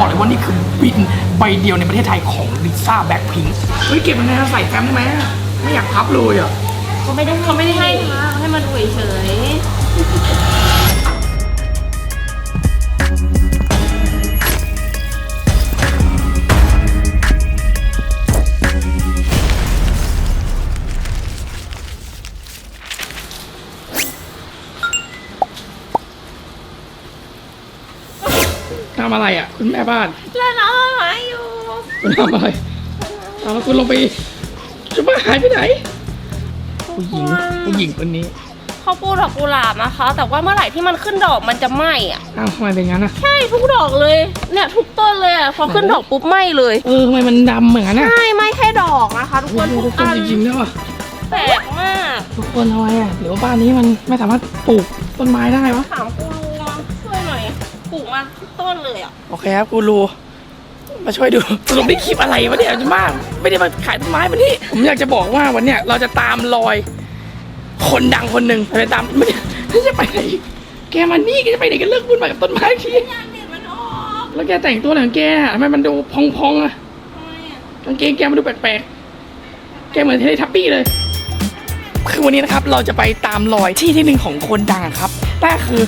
บอกเลยว่านี่คือบินใบเดียวในประเทศไทยของลิซ่าแบ็คพิงค์เฮ้ยเก็บมันนะใส่แฟ้มได้ไหมไม่อยากพับเลยอะ เขาไม่ได้เขาไม่ได้ให้ค่ะให้มาดูเฉย ทำอะไรอะ คุณแม่บ้านๆแล้วน้องหมาอยู่คุณทำอะไรเอาแล้วคุณลงไปจะมาหายไปไหน ผู้หญิงผู้หญิงคนนี้เขาปูดอกกุหลาบนะคะ แต่ว่าเมื่อไหร่ที่มันขึ้นดอกมันจะไหม้อะอ้าวทำไมเป็นงั้นอะใช่ทุกดอกเลยเนี่ยทุกต้นเลยอะพอขึ้นดอกปุ๊บไหม้เลยเออทำไมมันดำเหมือนกันอะใช่ไหม้แค่ดอกนะคะทุกคนโอ้ทุโหกทุกคนอันจริงๆนะว่ะแปลกมากทุกคนทำไมอะหรือว่าบ้านนี้มันไม่สามารถปลูกต้นไม้ได้วะถามกูรู มาทุกต้นเลยอะโอเคครับกูรูมาช่วยดูสรุปนี่คลิปอะไรวะเนี่ยจะมาก ไม่ได้มาขายต้นไม้มานี่ผมอยากจะบอกว่าวันเนี้ยเราจะตามรอย คนดังคนหนึ่งไปตามไม่ได้จะไปไหนแกมานี่แกจะไปไหนกันเลิกพูดมากับต้นไม้ทียางเด็ดมันออกแล้วแกแต่งตัวอะไรของแกอะทำไมมันดูพองๆอะทำไมอะกางเกงแกมันดูแปลกๆ แกเหมือนเทเลทับปี้เลย คือวันนี้นะครับเราจะไปตามรอยที่ที่หนึ่งของคนดังอะครับแต่คือ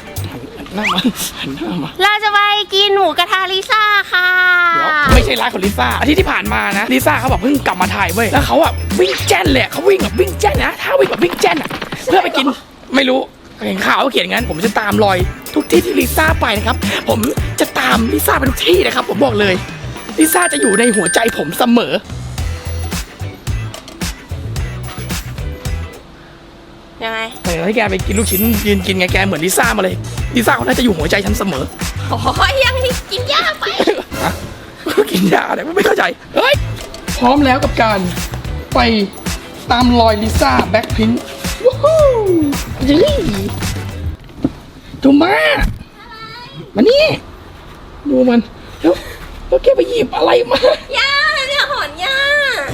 หันหันหน้ามาหันหน้ามา เราจะไปกินหมูกระทะลิซ่าค่ะ เดี๋ยวไม่ใช่ร้านของลิซ่าอาทิตย์ที่ผ่านมานะลิซ่าเขาบอกเพิ่งกลับมาถ่ายเว้ยแล้วเขาอะวิ่งแจ้นเลยอะเขาวิ่งแบบวิ่งแจ้นนะถ้าวิ่งแบบวิ่งแจ้นอะเพื่อไปกินไม่รู้เห็นข่าวเขาเขียนงั้น ผมจะตามรอยทุกที่ที่ลิซ่าไปนะครับ ผมจะตามลิซ่าไปทุกที่นะครับ ผมบอกเลยลิซ่าจะอยู่ในหัวใจผมเสมอ ยังไงเออให้แกไปกินลูกชิ้นยืนกินไงแกเหมือนลิซ่ามาเลยลิซ่าเขาน่าจะอยู่หัวใจฉันเสมอโอ้ยยังให้กินยาไป ฮะกินยาอะไรไม่เข้าใจเฮ้ยพร้อมแล้วกับการไปตามรอยลิซ่าแบ็คพิงค์ว้าวยี่จูมามานี่ดูมันแล้วแล้วแกไปหยิบอะไรมายาเนี่ยหอนยา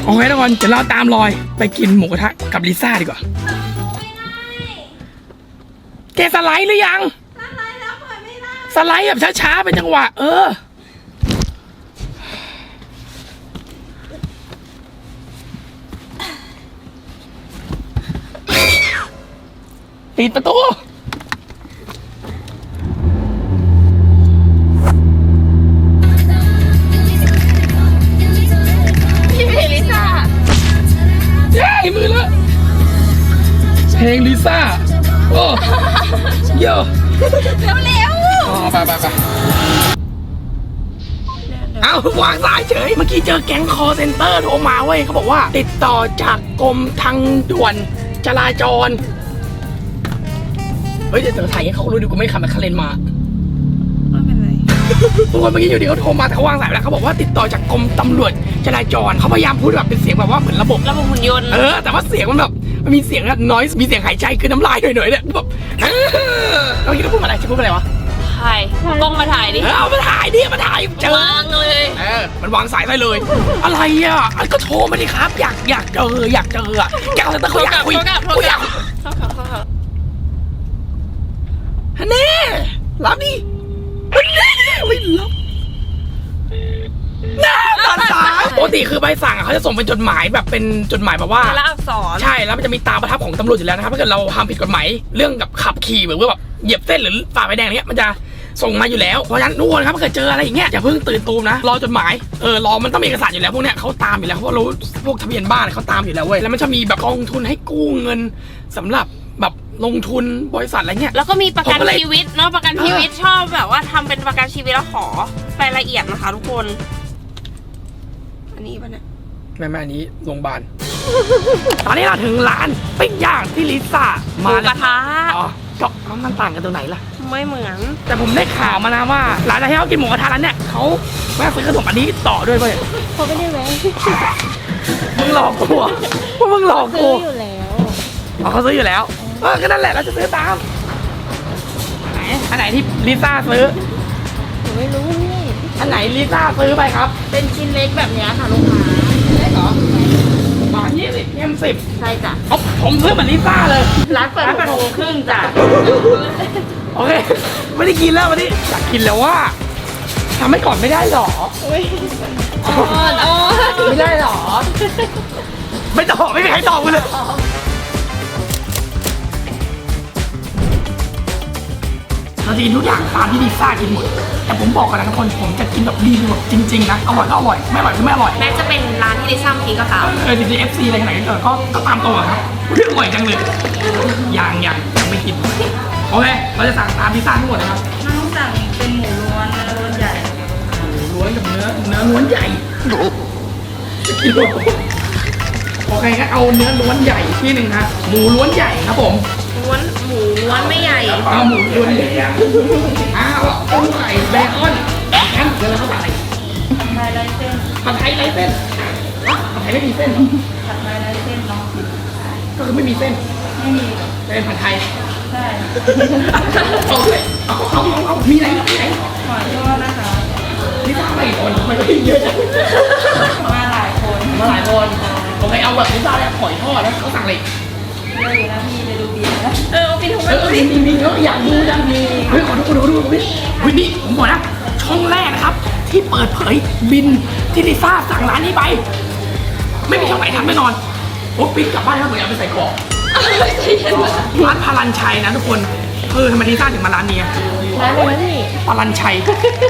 โอเคทุกคนเดี๋ยวเราตามรอยไปกินหมูกระทะกับลิซ่าดีกว่า แกสไลด์หรือยังอะไรแล้วเปิดไม่ได้สไลด์แบบช้าๆเป็นจังหวะ เออ ปิดประตูพี่เพลิซ่าเย้มือแล้วเพลงลิซ่า โอ้ เยอะเร็วเร็วอ๋อไปไปไปเอาวางสายเฉย เมื่อกี้เจอแก๊งคอเซ็นเตอร์โทรมาเว้ยเขาบอกว่า ติดต่อจากกรมทางด่วนจราจร เฮ้ยเดี๋ยวเดี๋ยวถ่ายให้เขารู้ดิกูไม่ได้ขับแมคคาเรนมาไม่เป็นไรทุกคนเมื่อกี้อยู่ดีเขาโทรมาแต่เขาวางสายไปแล้วเขาบอกว่าติดต่อจากกรมตำรวจจราจรเขาพยายามพูดแบบเป็นเสียงแบบว่าเหมือนระบบระบบหุ่นยนต์ เออแต่ว่าเสียงมันแบบ มันมีเสียงน้อยมีเสียงหายใจคือน้ำลายหน่อยๆเนี่ยแบบเออเราคิดว่าพูดอะไรจะพูดอะไรวะถ่ายกล้องมาถ่ายดิเออเอามาถ่ายดิเอามาถ่ายเจอวางเลยเออมันวางสายได้เลย อะไรอะอันก็โทรมาดิครับ อยากอยากเจออยากเจออะแกเอาแต่เขาอยากคุยโทรกลับโทรกูกอลัยาบกเข้าเขาเข้าเขาฮันเน่รับดิฮันเน่ไม่รับ น่าตัดสายปกติคือใบสั่งอะเขาจะส่งเป็นจดหมายแบบเป็นจดหมายแบบว่าละอักษร ใช่แล้วมันจะมีตราประทับของตำรวจอยู่แล้วนะครับถ้าเกิดเราทำผิดกฎหมายเรื่องกับขับขี่หรือว่าแบบเหยียบเส้นหรือฝ่าไฟแดงอะไรเงี้ยมันจะส่งมาอยู่แล้วเพราะฉะนั้นทุกคนครับถ้าเกิดเจออะไรอย่างเงี้ยอย่าเพิ่งตื่นตูมนะรอจดหมายเออรอมันต้องมีเอกสารอยู่แล้วพวกเนี้ยเขาตามอยู่แล้วเพราะรู้พวกทะเบียนบ้านเขาตามอยู่แล้วเว้ยแล้วมันจะมีแบบกองทุนให้กู้เงินสำหรับแบบลงทุนบริษัทอะไรเงี้ย แล้วก็มีประกันผมก็เลยชีวิตเนาะประกันชีวิตชอบแบบว่าทำเป็นประกันชีวิตแล้วขอรายละเอียดนะคะทุกคนอั นนี้ปะเนี่ยแม่แม่อันนี้โรงพยาบาล ตอนนี้เราถึงร้านปิ้งย่างที่ลิซ่าหมูมากระทะ อ๋อก็เอามันต่างกันตรงไหนล่ะ ไม่เหมือน แต่ผมได้ข่าวมานะว่าหลังจากที่เขากินหมูกระทะแล้วเนี่ยเขาแม่ซื้อขนมอันนี้ต่อด้วยเว้ยเขาไม่ได้แวะมึงหลอกกูเหรอว่ามึงหลอกกูซื้ออยู่แล้วอ๋อเขาซื้ออยู่แล้วเออก็นั่นแหละเราจะซื้อตามไหนอันไหนที่ลิซ่าซื้อหนูไม่รู้นี่ อันไหนลิซ่าซื้อไปครับเป็นชิ้นเล็กแบบเนี้ยค่ะลูกค้าได้เหรอบาทยี่สิบเอ็มสิบใช่จ้ะเอาผมซื้อเหมือนลิซ่าเลยร้านเปิดหกโมงครึ่งจ้ะโอเค ไม่ได้กินแล้ววันนี้อยากกินแล้วว่าทำให้ก่อนไม่ได้หรออ่อนอ่อนไม่ได้หรอ ไม่ตอบไม่มีใครตอบกูเลย เราจะกินทุกอย่างตามที่ลิซ่ากินหมด แต่ผมบอกกันนะทุกคนผมจะกินแบบรีวิวแบบจริงๆนะอร่อยก็อร่อยไม่อร่อยก็ไม่อร่อยแม้จะเป็นร้านที่ลิซ่ากินก็ตามเออจริงๆ FC อะไรขนาดนี้เออก็ก็ตามตัวครับเรื่องอร่อยจังเลยยังยังยังไม่กินโอเคเราจะสั่งตามพิซซ่าทั้งหมดนะครับน้องสั่งเป็นหมูล้วนเนื้อล้วนใหญ่หมูล้วนกับเนื้อเนื้อล้วนใหญ่กินหมดโอเคงั้นเอาเนื้อล้วนใหญ่ที่หนึ่งครับหมูล้วนใหญ่ครับผม ล้วนหมูล้วนไม่ใหญ่เอาหมูล้วนใหญ่อ้าวเอาไก่เบคอนแค่เดี๋ยวเราเข้าไปผัดไทยไร้เส้นผัดไทยไรเส้นฮะผัดไทยไม่มีเส้นเหรอผัดไทยไร้เส้นน้องก็คือไม่มีเส้นไม่มีเป็นผัดไทยใช่เอาเลยเอาเอาเอาเอามีไหนมีไหนหอยทอดนะคะนี่ถ้าไม่คนมันก็เยอะจังมาหลายคนมาหลายคนโอเคเอาแบบพิซซ่าแล้วหอยทอดแล้วเขาสั่งอะไรเยอะอยู่นะพี่ ออเออมีมีมีเยอะอยากดูจังมีเฮ้ยขอดูขอดูขอดูดูวินนี่ผมบอกนะช่องแรกนะครับ ที่เปิดเผยบินที่ลิซ่าสั่งร้านนี้ไป ไม่มีช่องไหนทำแน่นอนโอ้ปิ๊กกลับบ้านแล้วเหมือนเอาไปใส่กรอกร้านพารันชัยนะทุกคนเออทำไมลิซ่าถึงมาร้านนี้ร้านอะไรนี่พารันชัย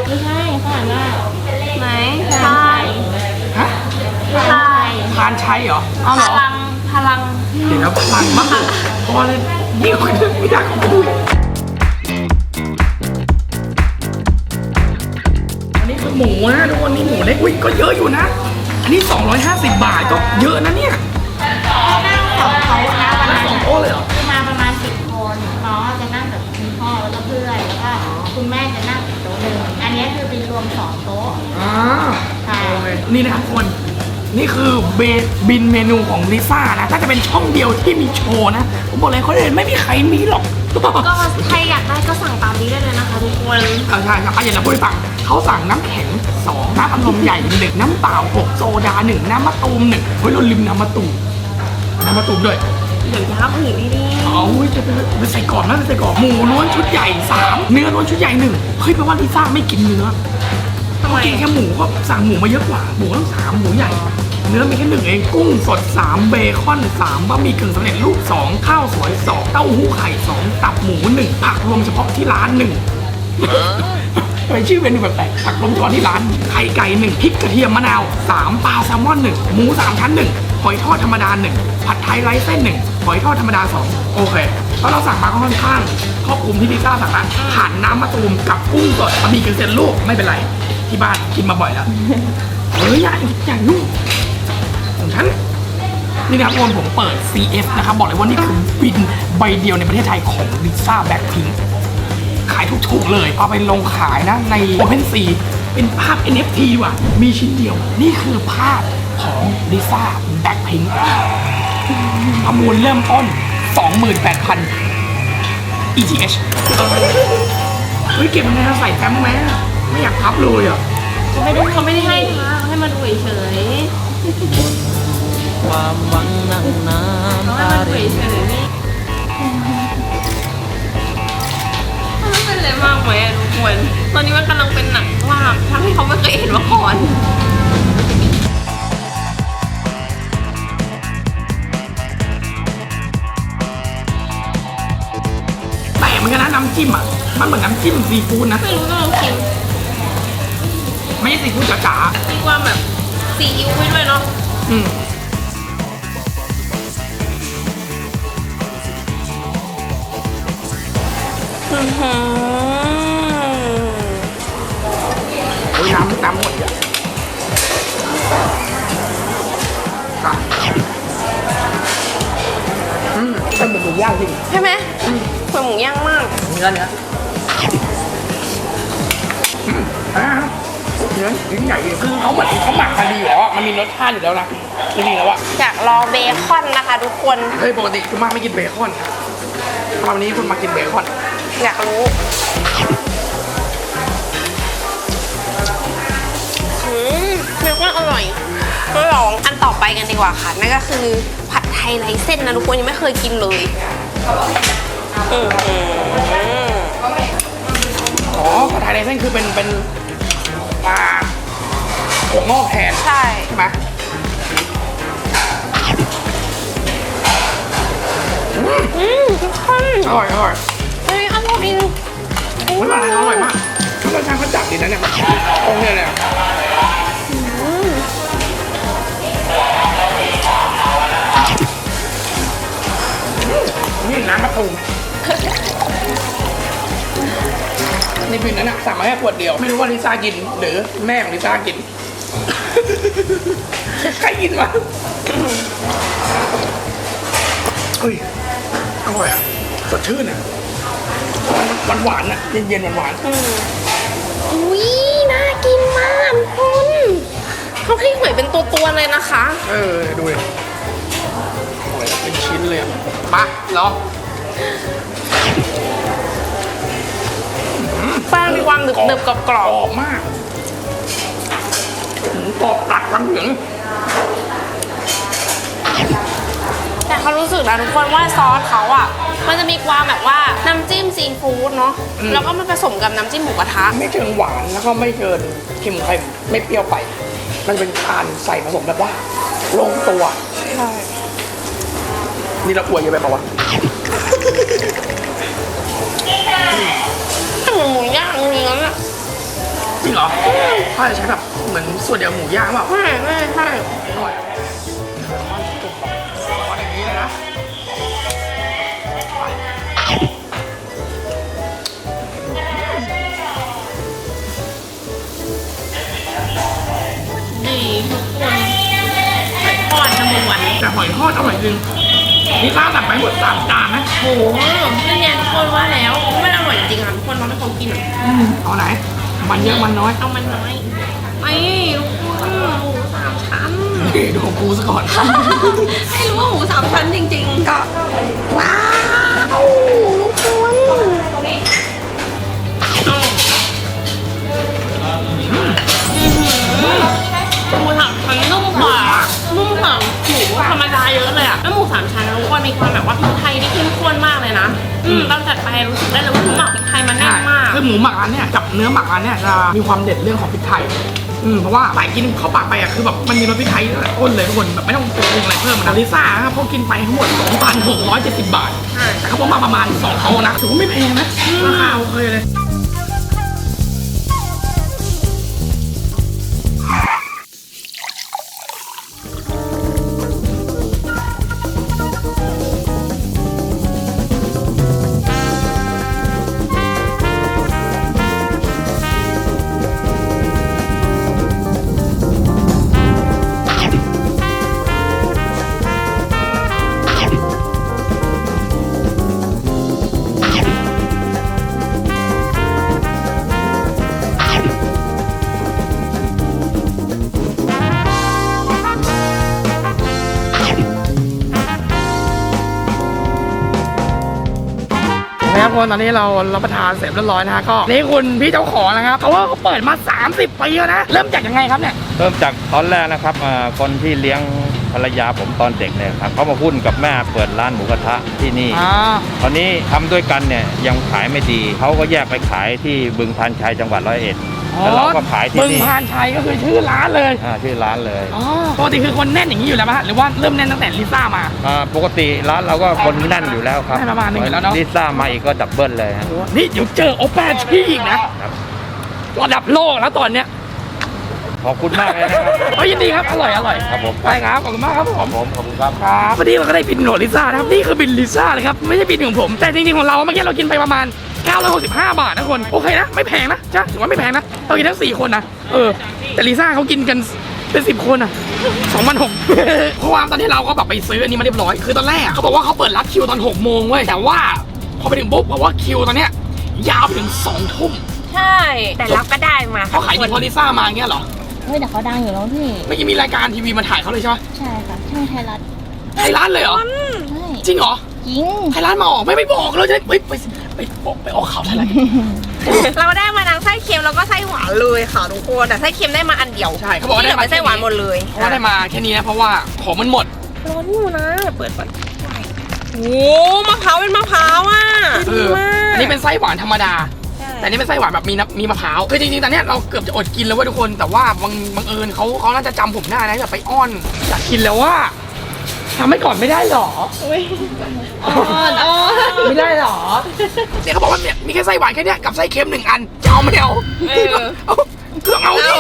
ไม่ใช่ข้างหน้าไหนใช่ฮะใช่พานชัยเหรอเอาหพรอลังพลังเดี๋ยวนะพลังมากพอเลย ยิ่งกว่าไม่ได้ของกูอีกอันนี้คือหมูนะทุกคนนี่หมูเล็กอุ้ยก็เยอะอยู่นะ อันนี้ 250 บาทก็เยอะนะเนี่ยนั่งสองโต๊ะนะวันมานั้นสองโต๊ะเลยเหรอคือมาประมาณสิบคนน้องจะนั่งกับคุณพ่อแล้วก็เพื่อนแล้วก็คุณแม่จะนั่งอีกโต๊ะหนึ่งอันนี้คือเป็นรวมสองโต๊ะอ่าใช่โอเคนี่นะครับทุกคน นี่คือเบบินเมนูของลิซ่านะถ้าจะเป็นช่องเดียวที่มีโชว์นะ ผมบอกเลยคนอื่นไม่มีใครมีหรอกก็ใครอยากได้ก็สั่งตามนี้ได้เลยนะคะทุกคนเออใช่ครับอะอย่างเราพูดให้ฟังเขาสั่งน้ำแข็ง2น้ำอัดลมใหญ่หนึ่งน้ำเปล่า6โซดาหนึ่งน้ำมะตูมหนึ่งเฮ้ยเราลืมน้ำมะตูมน้ำมะตูมด้วยเดี๋ยวย้ำอีกนี่ดิเอาเว้ยจะไปไปใส่ก่อนนะไปใส่ก่อนหมูล้วนชุดใหญ่3เนื้อล้วนชุดใหญ่หนึ่งเฮ้ยแปลว่าลิซ่าไม่กินเนื้อ ทำไม กินแค่หมูก็สั่งหมูมาเยอะกว่า หมูต้องสามหมูใหญ่ เนื้อมีแค่หนึ่งเอง กุ้งสด 3 เบคอน 3บะหมี่กึ่งสำเร็จรูป 2 ข้าวสวย 2 เต้าหู้ไข่ 2 ตับหมู 1 ผักรวมเฉพาะที่ร้าน 1 ทำไมชื่อเป็นแบบแปลกผักรวมเฉพาะที่ร้าน ไข่ไก่1พริกกระเทียมมะนาว 3 ปลาแซลมอน 1 หมู 3 ชั้น 1 หอยทอดธรรมดา 1 ผัดไทยไร้เส้น 1 หอยทอดธรรมดา 2 โอเคเพราะเราสั่งมาค่อนข้างครอบคลุมที่ลิซ่าสั่งนะผ่านน้ำมะตูมกับกุ้งสดบะหมี่กึ่งสำเร็จรูปไม่เป็นไร ที่บ้านกินมาบ่อยแล้วเฮ้ยอย่าอย่ายุ่งของฉันนี่นะครับทุกคนผมเปิด CF นะครับ บอกเลยว่านี่คือบินใบเดียวในประเทศไทยของลิซ่าแบ็คพิงขายถูกๆเลย เอาไปลงขายนะใน OpenSea เป็นภาพ NFT ว่ะ มีชิ้นเดียว นี่คือภาพของลิซ่าแบ็คพิงประมูลเริ่มต้น 28,000 ETH เฮ้ยเก็บมันนะใส่แฟ้มไหม ไม่อยากพับเลยอะเขาไม่ได้เขาไม่ได้ให้นะให้มาดูเฉยความหวังนั่งน้ๆเขาำให้ตามาดูรินเฉยๆนี่มันเป็นอะไรมากไหมอะทุกคนตอนนี้มันกำลังเป็นหนังมากทั้งที่เขาไม่เคยเห็นมาก่อนแต่เหมือนกันนะน้ำจิ้มอะ มันเหมือนน้ำจิ้มซีฟู้ดนะไม่รู้ต้องลองชิม ไม่ใช่ซีฟู้ดจ๋ามีความแบบซีอิ๊วไว้ด้วยเนาะๆอืมอื้อหือโอ้ยน้ำน้ำหมดอะอะอืมเป็นหมูย่างจริงใช่ไหมเหมือนหมูย่างมากเนื้อเนื้ออืมอ่าเนื้อชิ้นใหญ่เลยคือเขาเหมือนเขาหมักมาดีอยู่แล้วอะมันมีรสชาติอยู่แล้วนะจริงๆแล้วอะอยากลองเบคอนนะคะทุกคน เฮ้ยปกติคุณมากไม่กินเบคอนตอนนี้คุณมากินเบคอน อยากรู้อืมเบคอนอร่อยก็ลองอันต่อไปกันดีกว่าค่ะ นั่นก็คือผัดไทยไรเส้นนะทุกคนยังไม่เคยกินเลยอือหือ อ๋อผัดไทยในเส้นคือเป็นเป็น มาถั่วงอกแทนใช่ ใช่ไหมอืมอืมทุกคนอร่อยอร่อยเฮ้ยอร่อยอุ๊ยมันอร่อยมากรสชาติเขาจัดดีนะเนี่ยตรงเนี่ยเนี่ยนี่น้ำมะตูม นี่เป็นนั้นอะสั่งมาแค่ขวดเดียว ไม่รู้ว่าลิซ่ากิน หรือแม่ของลิซ่ากิน ใครกินวะเฮ้ยอร่อยอะสดชื่นอะหวานหวานๆอะเย็นเย็นๆหวานๆอุ้ยน่ากินมากทุกคนเขาให้หอยเป็นตัวๆเลยนะคะ เออดูเลยโอ้ยเป็นชิ้นเลยอะมาลองแป้งมี ความหนึบๆกรกรอบอบมากหมูกรอบตัดทั้งเหลืองๆแต่เขารู้สึกนะทุกคนว่าซอสเขาอะ มันจะมีความแบบว่าน้ำจิ้มซีฟู้ดเนาะแล้วก็มันผสมกับน้ำจิ้มหมูกระทะ ไม่เชิงหวานแล้วก็ไม่เกินเค็มเค็มไม่เปรี้ยวไป มันเป็นทานใส่ผสมแบบว่าลงตัวใช่นี่เราอวยเยอะไปเปล่าวะ มือนหมูย่างเนื้ออะจริงเหรอถ้าจะใช้แบบเหมือนส่วนเดียวหมูย่างเปล่าไม่ไม่ใช่อร่อยอะจุกแบบซอสอย่างนี้เลยนะดีทุกคนไข่ทอดน้ำมันแต่หอยทอดอร่อยจริง นี่ข้าวสั่งไปหมดสามจานนะโอ้โหนี่ไงทุกคนว่าแล้วมันอร่อยจริงๆอะทุกคนเราไม่ควรกินอะเอาไหน มันเยอะมันน้อย เอามันน้อยไม่ทุกคนหมูสามชั้นเดี๋ยวดูของกูซะก่อนให้รู้ว่าหมูสามชั้นจริง ๆ ก็ว้าวทุกคนหมูสามชั้นนุ่มกว่านุ่มกว่าหมูธรรมดาเยอะเลย มชั้นทุกคนมีความแบบว่าพริกไทยที่เข้มข้นมากเลยนะ อืมตอนจัดไปรู้สึกได้เลยว่าหมูหมักพริกไทยมันแน่นมาก คือหมูหมักร้านเนี่ยกับเนื้อหมักร้านเนี่ยจะมีความเด็ดเรื่องของพริกไทย อืมเพราะว่าสายกินเข้าปากไปอะคือแบบมันมีรสพริกไทยตั้งแต่ต้นเลยทุกคนแบบไม่ต้องปรุงอะไรเพิ่มนะลิซ่านะครับเขากินไปทั้งหมด2,670 บาทใช่แต่เขาบอกมาประมาณ2โต๊ะนะถือว่าไม่แพงนะราคาโอเคเลย นะครับคนตอนนี้เรารับประทานเสร็จเรียบร้อยนะฮะก็นี่คุณพี่เจ้าของนะครับเขาว่าเขาเปิดมา 30ปีแล้วนะ เริ่มจากยังไงครับเนี่ย เริ่มจากตอนแรกนะครับอ่าคนที่เลี้ยงภรรยาผมตอนเด็กเนี่ยครับเขามาหุ้นกับแม่เปิดร้านหมูกระทะที่นี่ อ่า ตอนนี้ทำด้วยกันเนี่ยยังขายไม่ดี เขาก็แยกไปขายที่บึงพันชัยจังหวัดร้อยเอ็ด แล้วเราก็ขายที่บึงนี่พานชัยก็คือชื่อร้านเลยอ่าชื่อร้านเลยอ๋อปกติคือคนแน่นอย่างนี้อยู่แล้วป่ะฮะหรือว่าเริ่มแน่นตั้งแต่ลิซ่ามา อ่าปกติร้านเราก็คนแน่นอยู่แล้วครับแน่นประมาณหนึ่งอยู่แล้วเนอะ ลิซ่ามาอีกก็ดับเบิลเลยฮะ นี่เดี๋ยวเจอโอปป้าชี่อีกนะครับ ระดับโลกแล้วตอนเนี้ยขอบคุณมากเลยนะครับเอ้ยยินดีครับอร่อยอร่อยครับผม ไปครับขอบคุณมากครับผมผมขอบคุณครับ ครับวันนี้เราก็ได้บินโหนดลิซ่านะครับนี่คือบินลิซ่าเลยครับไม่ใช่บินของผม แต่จริงๆของเราเมื่อกี้เรากินไปประมาณ 965 บาทนะคน โอเคนะ ไม่แพงนะจ้ะถือว่าไม่แพงนะเรากินทั้ง4คนนะเออ แต่ลิซ่าเขากินกันเป็นสิบคนอะสองพันหกเพราะว่าตอนที่เราก็แบบไปซื้ออันนี้มาเรียบร้อย คือตอนแรกอะเขาบอกว่าเขาเปิดรับคิวตอน6โมงเว้ย แต่ว่าพอไปถึงปุ๊บบอกว่าคิวตอนเนี้ยยาวไปถึง2ทุ่มใช่ แต่รับก็ได้มาเขาขายดีเพอลิซ่ามาอย่างเงี้ยเหรอ เฮ้ยแต่เขาดังอยู่แล้วพี่เมื่อกี้มีรายการทีวีมาถ่ายเขาเลยใช่ไหมใช่ค่ะช่องไทยรัฐไทยรัฐเลยเหรอใช่จริงเหรอ จริง ไทยรัฐมาออกไม่ไม่บอกเราจะได้ไป ไปไปไปไปออกข่าวไทยรัฐเราได้มาทั้งไส้เค็มแล้วก็ไส้หวานเลยค่ะทุกคนแต่ไส้เค็มได้มาอันเดียวใช่เขาบอกว่าที่เหลืได้อมาเป็นไส้หวานหมดเลยเพราะว่าได้มาแค่นี้นะเพราะว่าของมันหมดร้อนอยู่นะเปิดก่อนโอ้มะพร้าวเป็นมะพร้าวอะเอดีอมากอันนี้เป็นไส้หวานธรรมดาใช่แต่นี่เป็นไส้หวานแบบมีน้ำมีมะพร้าว คือจริงๆ ตอนเนี้ยเราเกือบจะอดกินแล้วเว้ยทุกคน แต่ว่าบังบังเอิญเขาเขาน่าจะจำผมได้นะแบบไปอ้อนอยากกินแล้วว่า ทำให้ก่อนไม่ได้หรออ่อนอ่อนไม่ได้หรอ เนี่ยเขาบอกว่าเนี่ยมีแค่ไส้หวานแค่เนี้ยกับไส้เค็มหนึ่งอันจะเอาไม่เอาเออ เอาเครื่องเอาดิ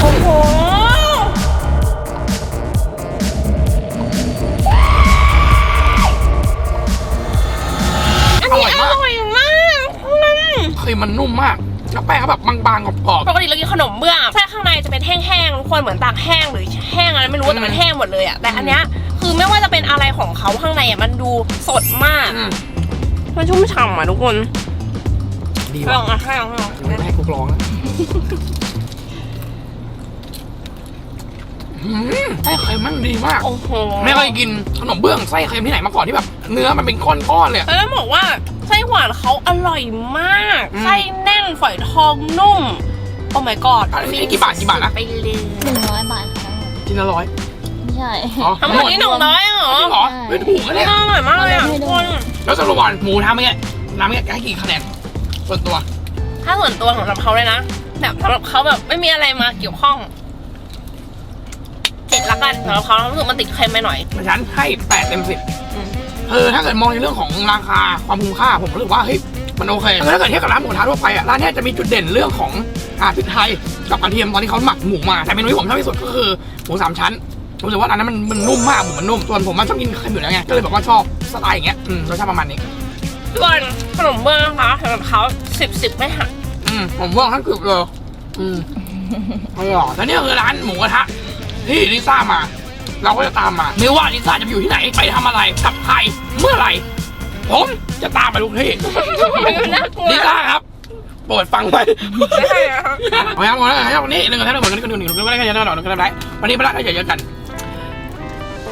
โอ้โห อันอนี้ร่อยอมากร่อยมากนั่นครีมมันนุ่มมาก แล้วแป้งเขาแบบบางๆกรอบปกติเรากินขนมเบื้องไส้ข้างในจะเป็นแห้งๆทุกคนเหมือนตากแห้งหรือแห้งอะไรไม่รู้แต่มันแห้งหมดเลยอะแต่อันเนี้ยคือไม่ว่าจะเป็นอะไรของเขาข้างในอะมันดูสดมาก ๆอืมมันชุ่มฉ่ำอะทุกคนดีลว่ะองอะให้ลองให้ลองไม่ให้กูลองนะอืมไส้เค็มมันดีมาก โอ้โหไม่เคยกินขนมเบื้องไส้เค็มที่ไหนมาก่อนที่แบบ เนื้อมันเป็นก้อนๆเลยอะ แล้วต้องบอกว่าไส้หวานเขาอร่อยมากอืมไส้แน่นฝอยทองนุ่ม โอ้ my god อันนี้กี่บาทกี่บาทนะ ไปเลยหนึ่งร้อยบาทค่ะกินละร้อยไม่ใช่ อ๋อทั้งหมดนี่หนึ่งร้อยเหรอจริงเหรอเฮ้ยถูกนะเนี่ยอร่อยมากเลยอะทุกคนแล้วสรุปก่อนหมูทำเมื่อกี้น้ำเมื่อกี้ให้กี่คะแนนส่วนตัวถ้าส่วนตัวของสำหรับเขาเลยนะแบบสำหรับเขาแบบไม่มีอะไรมาเกี่ยวข้องเจ็ดละกันสำหรับเขารู้สึกมันติดเค็มไปหน่อย ฉันให้แปดเต็มสิบอืม เออถ้าเกิดมองในเรื่องของราคาความคุ้มค่าผมรู้สึกว่าเฮ้ยมันโอเคถ้าเกิดเทียบกับร้านหมูกระทะทั่วไปอะร้านเนี้ยจะมีจุดเด่นเรื่องของอ่าพริกไทยกับกระเทียมตอนที่เขาหมักหมูมาแต่เมนูที่ผมชอบที่สุดก็คือหมูสามชั้นรู้สึกว่าอันนั้นมันมันนุ่มมากหมูมันนุ่มส่วนผมมันชอบกินเค็มอยู่แล้วไงก็เลยบอกว่าชอบสไตล์อย่างเงี้ยอืมรสชาติประมาณนี้ส่วนขนมเบื้องนะคะสำหรับเขาสิบสิบไม่หักอืมผมว่าทั้งกึบเลยอืมอร่อยแล้วนี่คือร้านหมูกระทะที่ลิซ่ามา เราก็จะตามมา ไม่ว่าลิซ่าจะไปอยู่ที่ไหนไปทำอะไรกับใครเมื่อไหร่ ผมจะตามไปทุกที่น่ากลัวลิซ่าครับโปรดฟังไว้ ไม่ใช่อะครับเอาอย่างวันนี้วันนี้หนึ่งกันแค่หนึ่งกันหนึ่งกันหนึ่งกันหนึ่งกันหนึ่งกันหนึ่งกันหนึ่งกันหนึ่งวันนี้ไปละเดี๋ยวเจอกัน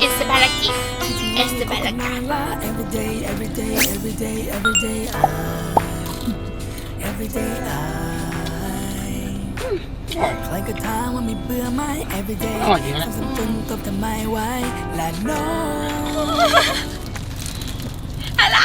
It's a balaki It's a balaki Every day, every day, every day, every day, I, every day, I ใครก็ถามว่ามีเบื่อไหม every day อร่อยจริงนะซ้ำๆจนตบทำไมไว้และ no อะไร